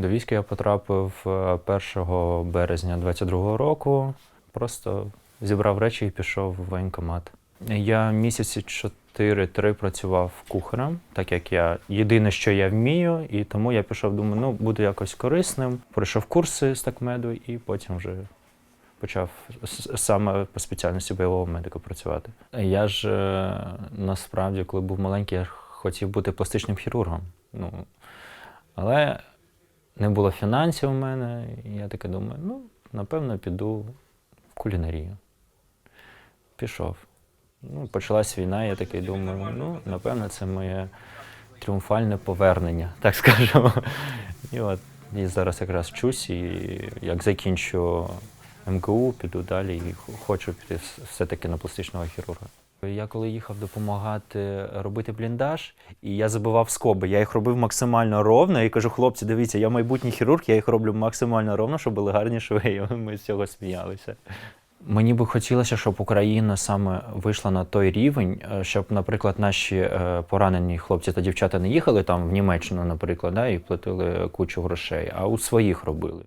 До війська я потрапив е, 1 березня 22-го року. Просто зібрав речі і пішов в воєнкомат. Я місяці 4-3 працював кухарем, так як я єдине, що я вмію, і тому я пішов, думаю, ну буду якось корисним. Пройшов курси з такмеду і потім вже почав саме по спеціальності бойового медика працювати. Я ж е, насправді, коли був маленький, я хотів бути пластичним хірургом. Ну, але не було фінансів у мене, і я таке думаю, ну, напевно, піду в кулінарію. Пішов. Ну, почалась війна, я такий думаю, ну, напевно, це моє тріумфальне повернення, так скажемо. І от і зараз якраз вчусь, і як закінчу МКУ, піду далі і хочу піти все-таки на пластичного хірурга. Я коли їхав допомагати робити бліндаж, і я забивав скоби. Я їх робив максимально ровно і кажу, хлопці, дивіться, я майбутній хірург, я їх роблю максимально ровно, щоб були гарні шви. І ми з цього сміялися. Мені би хотілося, щоб Україна саме вийшла на той рівень, е, щоб, наприклад, наші е, поранені хлопці та дівчата не їхали там в Німеччину, наприклад, да, і платили кучу грошей, а у своїх робили.